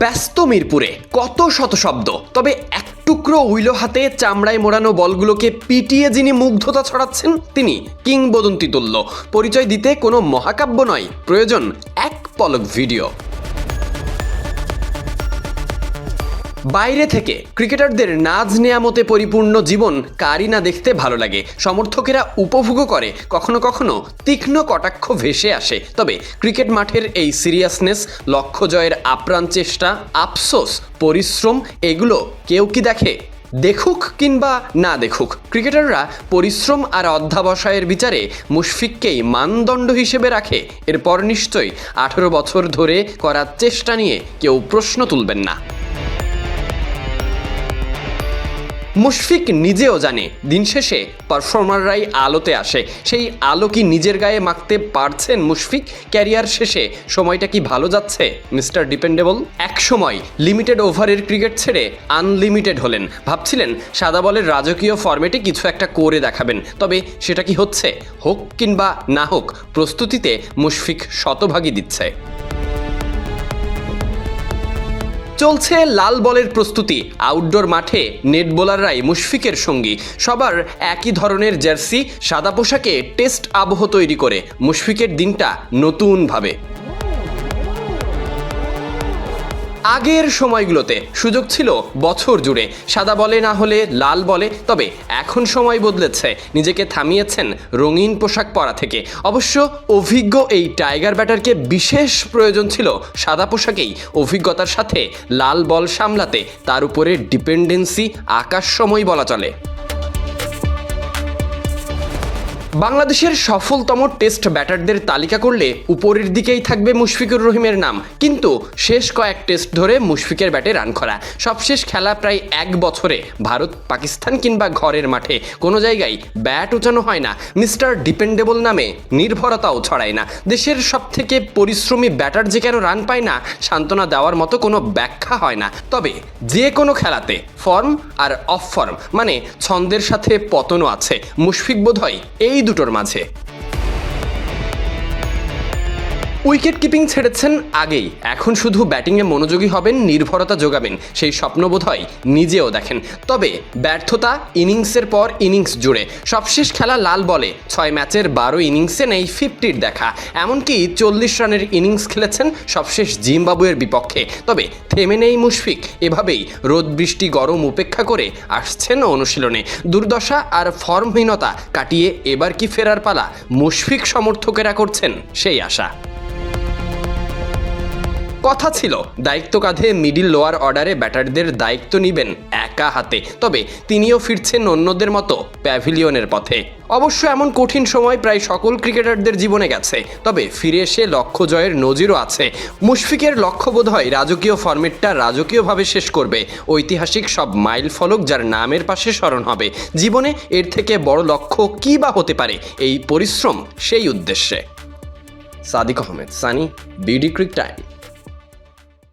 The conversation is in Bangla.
ব্যস্ত মিরপুরে কত শত শব্দ, তবে এক টুকরো উইলো হাতে চামড়ায় মোড়ানো বলগুলোকে পিটিয়ে যিনি মুগ্ধতা ছড়াচ্ছেন, তিনি কিংবদন্তি তুল্য। পরিচয় দিতে কোনো মহাকাব্য নয়, প্রয়োজন এক পলক ভিডিও। বাইরে থেকে ক্রিকেটারদের নাজ নেয়ামতে পরিপূর্ণ জীবন কারই না দেখতে ভালো লাগে। সমর্থকেরা উপভোগও করে, কখনো কখনো তীক্ষ্ণ কটাক্ষ ভেসে আসে। তবে ক্রিকেট মাঠের এই সিরিয়াসনেস লক্ষ্য জয়ের আপ্রাণ চেষ্টা, আফসোস, পরিশ্রম, এগুলো কেউ কি দেখে? দেখুক কিংবা না দেখুক, ক্রিকেটাররা পরিশ্রম আর অধ্যাবসায়ের বিচারে মুশফিককেই মানদণ্ড হিসেবে রাখে। এরপর নিশ্চয়ই আঠেরো বছর ধরে করার চেষ্টা নিয়ে কেউ প্রশ্ন তুলবেন না। মুশফিক নিজেও জানে, দিন শেষে পারফর্মাররাই আলোতে আসে। সেই আলো কি নিজের গায়ে মাখতে পারছেন মুশফিক? ক্যারিয়ার শেষে সময়টা কি ভালো যাচ্ছে? Mister dependable? এক সময় লিমিটেড ওভারের ক্রিকেট ছেড়ে আনলিমিটেড হলেন। ভাবছিলেন সাদা বলের রাজকীয় ফরম্যাটে কিছু একটা করে দেখাবেন। তবে সেটা কি হচ্ছে? হোক কিংবা না হোক, প্রস্তুতিতে মুশফিক শতভাগই দিচ্ছে। চলছে লাল বলের প্রস্তুতি। আউটডোর মাঠে নেট বোলাররাই মুশফিকের সঙ্গী। সবার একই ধরনের জার্সি, সাদা পোশাকে টেস্ট আবহ তৈরি করে। মুশফিকের দিনটা নতুনভাবে। আগের সময়গুলোতে সুযোগ ছিল বছর জুড়ে। সাদা বলে না হলে লাল বলে, তবে এখন সময় বদলেছে। নিজেকে থামিয়েছেন রঙিন পোশাক পরা থেকে। অবশ্য অভিজ্ঞ এই টাইগার ব্যাটারকে বিশেষ প্রয়োজন ছিল সাদা পোশাকেই। অভিজ্ঞতার সাথে লাল বল সামলাতে তার উপরে ডিপেন্ডেন্সি আকাশসময় বলা চলে। বাংলাদেশের সফলতম টেস্ট ব্যাটারদের তালিকা করলে উপরের দিকেই থাকবে মুশফিকুর রহিমের নাম। কিন্তু শেষ কয়েক টেস্ট ধরে মুশফিকের ব্যাটে রান করা। সবশেষ খেলা প্রায় এক বছরে ভারত পাকিস্তান কিংবা ঘরের মাঠে। কোনো জায়গায় ব্যাট উঁচানো হয় না। মিস্টার ডিপেন্ডেবল নামে নির্ভরতাও ছড়ায় না। দেশের সব থেকে পরিশ্রমী ব্যাটার যে কেন রান পায় না, সান্ত্বনা দেওয়ার মতো কোনো ব্যাখ্যা হয় না। তবে যে কোনো খেলাতে ফর্ম আর অফ ফর্ম মানে ছন্দের সাথে পতনও আছে। মুশফিক বোধ হয় এই দুটোর মাঝে। উইকেট কিপিং ছেড়েছেন আগেই। এখন শুধু ব্যাটিংয়ে মনোযোগী হবেন, নির্ভরতা যোগাবেন, সেই স্বপ্ন বোধ হয় নিজেও দেখেন। তবে ব্যর্থতা ইনিংসের পর ইনিংস জুড়ে। সবশেষ খেলা লাল বলে। ছয় ম্যাচের বারো ইনিংসে নেই ফিফটির দেখা। এমনকি চল্লিশ রানের ইনিংস খেলেছেন সবশেষ জিম্বাবুয়ের বিপক্ষে। তবে থেমে নেই মুশফিক। এভাবেই রোদ বৃষ্টি গরম উপেক্ষা করে আসছেন অনুশীলনে। দুর্দশা আর ফর্মহীনতা কাটিয়ে এবার কি ফেরার পালা? মুশফিক সমর্থকেরা করছেন সেই আশা। কথা ছিল, দায়িত্ব কাঁধে মিডিল লোয়ার অর্ডারে ব্যাটারদের দায়িত্ব নেবেন একা হাতে। তবে তিনিও ফিরছেন অন্যদের মতো প্যাভিলিয়নের পথে। অবশ্য এমন কঠিন সময় প্রায় সকল ক্রিকেটারদের জীবনে গেছে। তবে ফিরে এসে লক্ষ্য জয়ের নজিরও আছে। মুশফিকের লক্ষ্য বোধ হয় রাজকীয় ফরম্যাটটা রাজকীয়ভাবে শেষ করবে। ঐতিহাসিক সব মাইল ফলক যার নামের পাশে স্মরণ হবে। জীবনে এর থেকে বড় লক্ষ্য কী বা হতে পারে? এই পরিশ্রম সেই উদ্দেশ্যে। Sadiq Ahmed, Sunny, BD cric time.